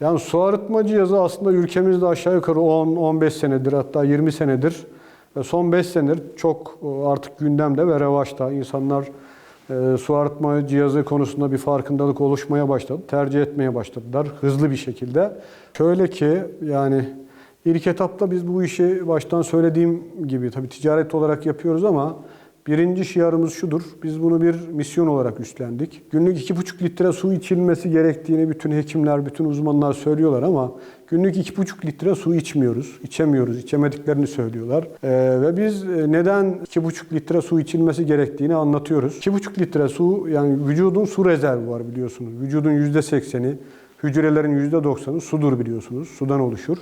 Yani su arıtma cihazı aslında ülkemizde aşağı yukarı 10-15 senedir hatta 20 senedir son 5 senedir çok e, artık gündemde ve revaçta. İnsanlar e, su arıtma cihazı konusunda bir farkındalık oluşmaya başladı. Tercih etmeye başladılar hızlı bir şekilde. Şöyle ki yani ilk etapta biz bu işi baştan söylediğim gibi tabii ticaret olarak yapıyoruz ama Birinci şiarımız şudur. Biz bunu bir misyon olarak üstlendik. Günlük 2,5 litre su içilmesi gerektiğini bütün hekimler, bütün uzmanlar söylüyorlar ama günlük 2,5 litre su içmiyoruz. içemiyoruz, içemediklerini söylüyorlar. Ee, ve biz e, neden 2,5 litre su içilmesi gerektiğini anlatıyoruz. 2,5 litre su yani vücudun su rezervi var biliyorsunuz. Vücudun %80'i, hücrelerin %90'ı sudur biliyorsunuz. Sudan oluşur.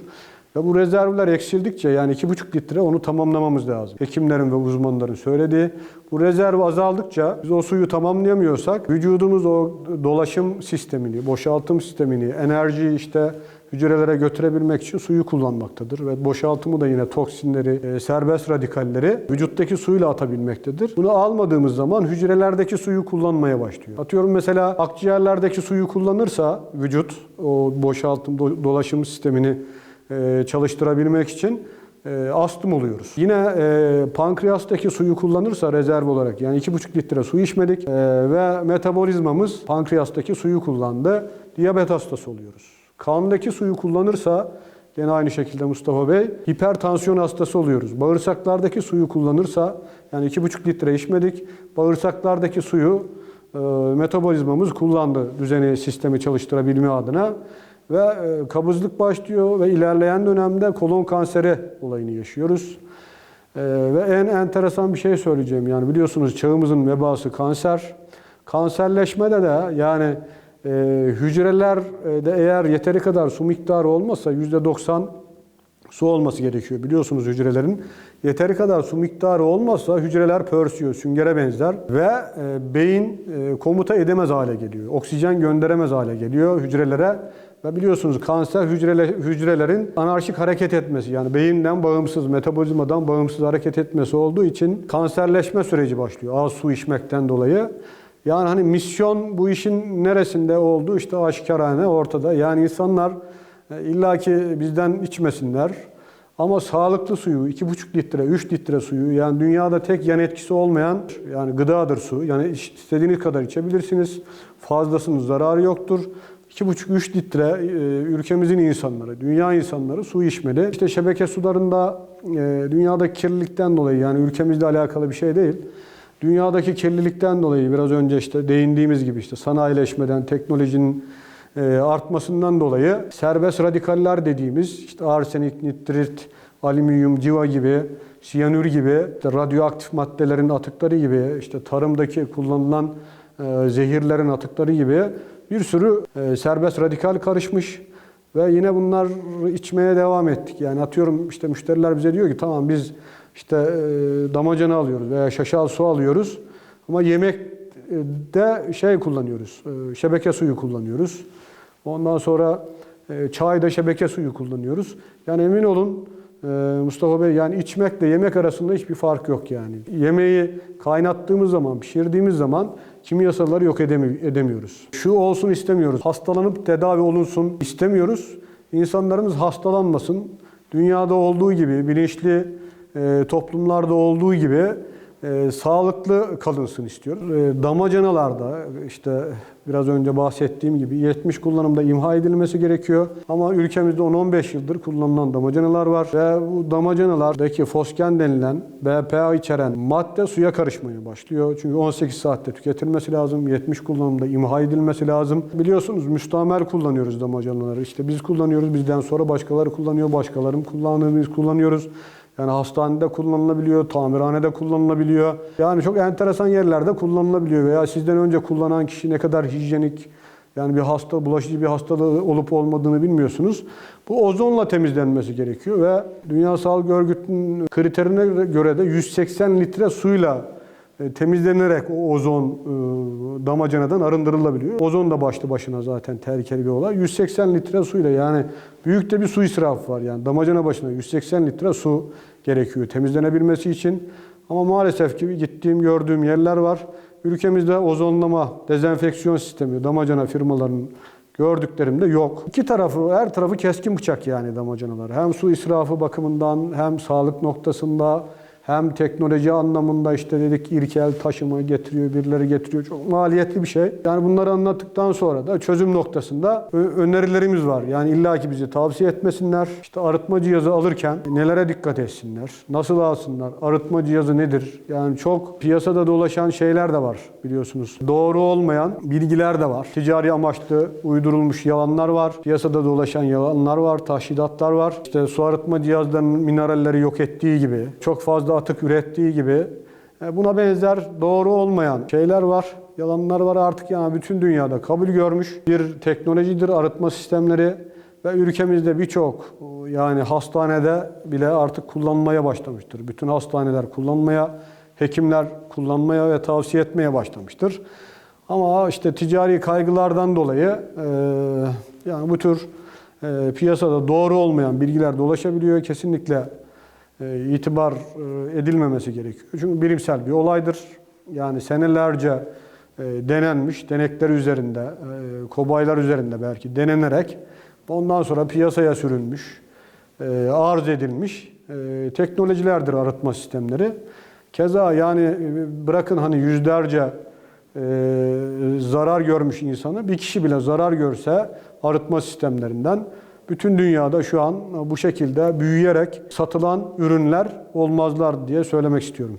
Ve bu rezervler eksildikçe yani 2,5 litre onu tamamlamamız lazım. Hekimlerin ve uzmanların söylediği. Bu rezerv azaldıkça biz o suyu tamamlayamıyorsak vücudumuz o dolaşım sistemini, boşaltım sistemini, enerjiyi işte hücrelere götürebilmek için suyu kullanmaktadır. Ve boşaltımı da yine toksinleri, e, serbest radikalleri vücuttaki suyla atabilmektedir. Bunu almadığımız zaman hücrelerdeki suyu kullanmaya başlıyor. Atıyorum mesela akciğerlerdeki suyu kullanırsa vücut o boşaltım, do- dolaşım sistemini çalıştırabilmek için e, astım oluyoruz. Yine e, pankreastaki suyu kullanırsa rezerv olarak yani 2,5 litre su içmedik e, ve metabolizmamız pankreastaki suyu kullandı. Diyabet hastası oluyoruz. Kandaki suyu kullanırsa Gene aynı şekilde Mustafa Bey hipertansiyon hastası oluyoruz. Bağırsaklardaki suyu kullanırsa yani 2,5 litre içmedik. Bağırsaklardaki suyu e, metabolizmamız kullandı düzeni sistemi çalıştırabilme adına ve e, kabızlık başlıyor ve ilerleyen dönemde kolon kanseri olayını yaşıyoruz. E, ve en enteresan bir şey söyleyeceğim. Yani biliyorsunuz çağımızın vebası kanser. Kanserleşmede de yani e, hücrelerde eğer yeteri kadar su miktarı olmasa %90 su olması gerekiyor. Biliyorsunuz hücrelerin yeteri kadar su miktarı olmazsa hücreler pörsüyor, süngere benzer ve e, beyin e, komuta edemez hale geliyor. Oksijen gönderemez hale geliyor hücrelere ve biliyorsunuz kanser hücrele, hücrelerin anarşik hareket etmesi yani beyinden bağımsız, metabolizmadan bağımsız hareket etmesi olduğu için kanserleşme süreci başlıyor az su içmekten dolayı. Yani hani misyon bu işin neresinde olduğu işte aşikarane ortada. Yani insanlar e, illaki bizden içmesinler. Ama sağlıklı suyu, 2,5 litre, 3 litre suyu yani dünyada tek yan etkisi olmayan yani gıdadır su. Yani istediğiniz kadar içebilirsiniz. Fazlasının zararı yoktur. 2,5-3 litre e, ülkemizin insanları, dünya insanları su içmeli. İşte şebeke sularında e, dünyadaki kirlilikten dolayı yani ülkemizle alakalı bir şey değil. Dünyadaki kirlilikten dolayı biraz önce işte değindiğimiz gibi işte sanayileşmeden, teknolojinin e, artmasından dolayı serbest radikaller dediğimiz işte arsenik, nitrit, alüminyum, civa gibi, siyanür gibi işte radyoaktif maddelerin atıkları gibi işte tarımdaki kullanılan zehirlerin atıkları gibi bir sürü e, serbest radikal karışmış ve yine bunlar içmeye devam ettik. Yani atıyorum işte müşteriler bize diyor ki tamam biz işte e, damacana alıyoruz veya şaşal su alıyoruz ama yemekte şey kullanıyoruz, e, şebeke suyu kullanıyoruz. Ondan sonra e, çayda şebeke suyu kullanıyoruz. Yani emin olun e, Mustafa Bey yani içmekle yemek arasında hiçbir fark yok yani. Yemeği kaynattığımız zaman, pişirdiğimiz zaman kimyasalları yok edemi- edemiyoruz. Şu olsun istemiyoruz. Hastalanıp tedavi olunsun istemiyoruz. İnsanlarımız hastalanmasın. Dünyada olduğu gibi, bilinçli e, toplumlarda olduğu gibi e, sağlıklı kalınsın istiyoruz. E, damacanalarda işte biraz önce bahsettiğim gibi 70 kullanımda imha edilmesi gerekiyor. Ama ülkemizde 10-15 yıldır kullanılan damacanalar var. Ve bu damacanalardaki fosgen denilen BPA içeren madde suya karışmaya başlıyor. Çünkü 18 saatte tüketilmesi lazım. 70 kullanımda imha edilmesi lazım. Biliyorsunuz müstamel kullanıyoruz damacanaları. İşte biz kullanıyoruz. Bizden sonra başkaları kullanıyor. Başkalarının kullandığını biz kullanıyoruz. Yani hastanede kullanılabiliyor, tamirhanede kullanılabiliyor. Yani çok enteresan yerlerde kullanılabiliyor veya sizden önce kullanan kişi ne kadar hijyenik, yani bir hasta, bulaşıcı bir hastalığı olup olmadığını bilmiyorsunuz. Bu ozonla temizlenmesi gerekiyor ve Dünya Sağlık Örgütü'nün kriterine göre de 180 litre suyla temizlenerek o ozon e, damacanadan arındırılabiliyor. Ozon da başlı başına zaten tehlikeli bir olay. 180 litre suyla yani büyük de bir su israfı var. Yani damacana başına 180 litre su gerekiyor temizlenebilmesi için. Ama maalesef ki gittiğim gördüğüm yerler var. Ülkemizde ozonlama, dezenfeksiyon sistemi, damacana firmalarının gördüklerimde yok. İki tarafı, her tarafı keskin bıçak yani damacanalar. Hem su israfı bakımından hem sağlık noktasında hem teknoloji anlamında işte dedik irkel taşıma getiriyor, birileri getiriyor. Çok maliyetli bir şey. Yani bunları anlattıktan sonra da çözüm noktasında önerilerimiz var. Yani illaki bizi tavsiye etmesinler. İşte arıtma cihazı alırken nelere dikkat etsinler? Nasıl alsınlar? Arıtma cihazı nedir? Yani çok piyasada dolaşan şeyler de var biliyorsunuz. Doğru olmayan bilgiler de var. Ticari amaçlı uydurulmuş yalanlar var. Piyasada dolaşan yalanlar var, tahşidatlar var. İşte su arıtma cihazlarının mineralleri yok ettiği gibi, çok fazla atık ürettiği gibi e, buna benzer doğru olmayan şeyler var. Yalanlar var artık yani bütün dünyada kabul görmüş bir teknolojidir arıtma sistemleri ve ülkemizde birçok yani hastanede bile artık kullanmaya başlamıştır. Bütün hastaneler kullanmaya, hekimler kullanmaya ve tavsiye etmeye başlamıştır. Ama işte ticari kaygılardan dolayı e, yani bu tür e, piyasada doğru olmayan bilgiler dolaşabiliyor. Kesinlikle e, itibar e, edilmemesi gerekiyor. Çünkü bilimsel bir olaydır. Yani senelerce e, denenmiş, denekler üzerinde, e, kobaylar üzerinde belki denenerek ondan sonra piyasaya sürülmüş, e, arz edilmiş e, teknolojilerdir arıtma sistemleri. Keza yani e, bırakın hani yüzlerce e, zarar görmüş insanı bir kişi bile zarar görse arıtma sistemlerinden bütün dünyada şu an bu şekilde büyüyerek satılan ürünler olmazlar diye söylemek istiyorum.